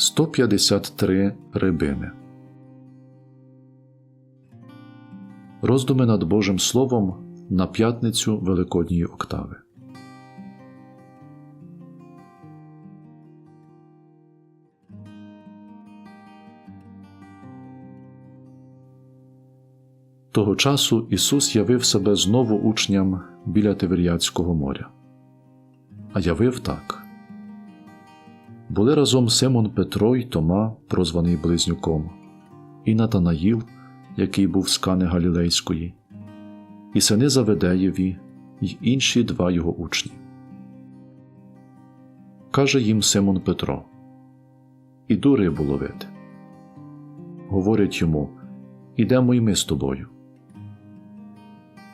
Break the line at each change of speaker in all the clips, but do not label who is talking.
153 рибини. Роздуми над Божим Словом на п'ятницю Великодньої октави. Того часу Ісус явив себе знову учням біля Тиверіадського моря. А явив так. Були разом Симон Петро й Тома, прозваний Близнюком, і Натанаїл, який був з Кани Галілейської, і сини Заведеєві, й інші два його учні. Каже їм Симон Петро: Іду рибу ловити. Говорять йому: Ідемо й ми з тобою.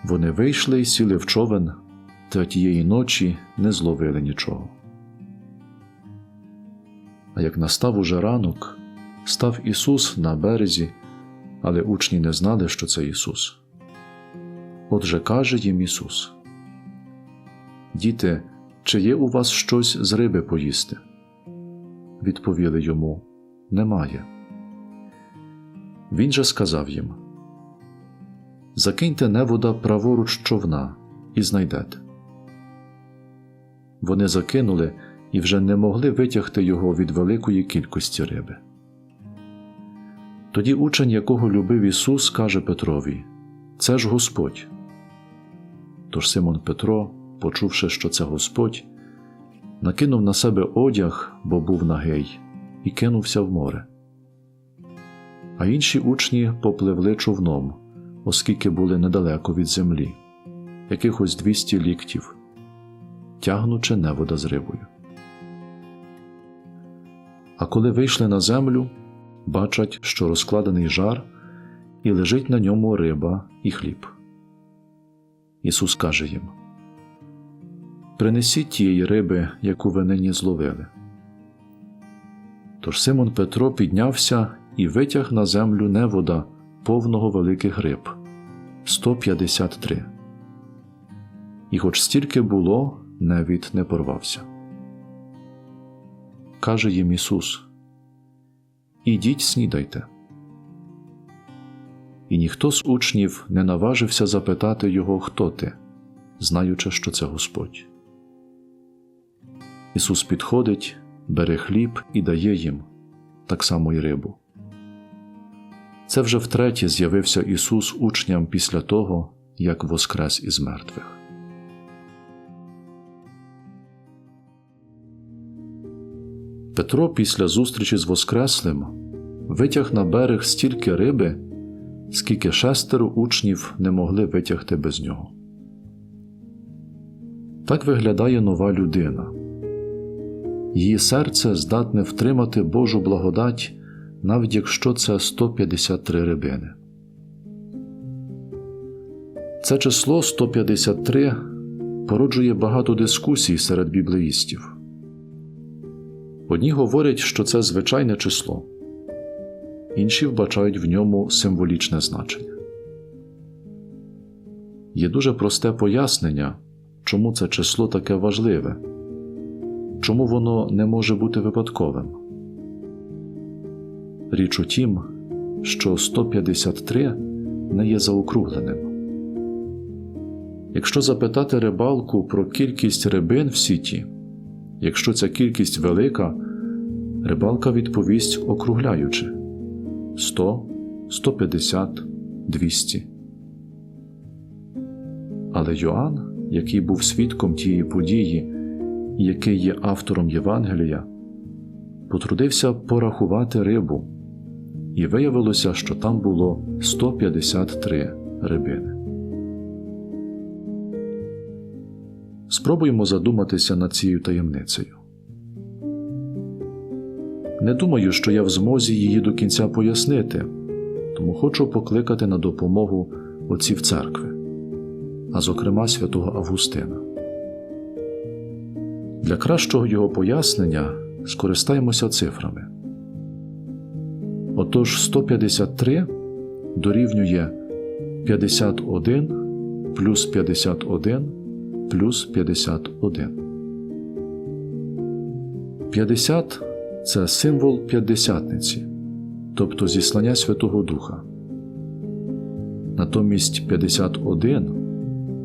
Вони вийшли й сіли в човен, та тієї ночі не зловили нічого. А як настав уже ранок, став Ісус на березі, але учні не знали, що це Ісус. Отже каже їм Ісус: Діти, чи є у вас щось з риби поїсти? Відповіли йому Немає. Він же сказав їм: Закиньте невода праворуч човна і знайдете. Вони закинули і вже не могли витягти його від великої кількості риби. Тоді учень, якого любив Ісус, каже Петрові: Це ж Господь. Тож Симон Петро, почувши, що це Господь, накинув на себе одяг, бо був нагий, і кинувся в море. А інші учні попливли човном, оскільки були недалеко від землі, якихось двісті ліктів, тягнучи невода з рибою. А коли вийшли на землю, бачать, що розкладений жар, і лежить на ньому риба і хліб. Ісус каже їм: Принесіть тієї риби, яку ви нині зловили. Тож Симон Петро піднявся і витяг на землю невода повного великих риб 153. І хоч стільки було, невід не порвався. Каже їм Ісус: Ідіть снідайте. І ніхто з учнів не наважився запитати його, хто ти, знаючи, що це Господь. Ісус підходить, бере хліб і дає їм так само й рибу. Це вже втретє з'явився Ісус учням після того, як воскрес із мертвих. Петро після зустрічі з Воскреслим витяг на берег стільки риби, скільки шестеро учнів не могли витягти без нього. Так виглядає нова людина. Її серце здатне втримати Божу благодать, навіть якщо це 153 рибини. Це число 153 породжує багато дискусій серед біблеїстів. Одні говорять, що це звичайне число, інші вбачають в ньому символічне значення. Є дуже просте пояснення, чому це число таке важливе, чому воно не може бути випадковим. Річ у тім, що 153 не є заокругленим. Якщо запитати рибалку про кількість рибин в сіті, Якщо ця кількість велика, рибалка відповість округляючи 100, 150, 200. Але Йоанн, який був свідком тієї події, і який є автором Євангелія, потрудився порахувати рибу, і виявилося, що там було 153 рибини. Спробуємо задуматися над цією таємницею. Не думаю, що я в змозі її до кінця пояснити, тому хочу покликати на допомогу отців церкви, а зокрема святого Августина. Для кращого його пояснення скористаємося цифрами. Отож 153 дорівнює 51 плюс 51 плюс 51. 50 це символ п'ятдесятниці, тобто зіслання Святого Духа. Натомість 51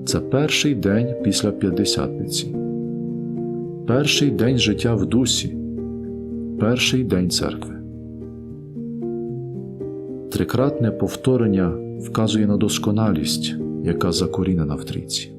це перший день після п'ятдесятниці, перший день життя в дусі, перший день церкви. Трикратне повторення вказує на досконалість, яка закорінена в трійці.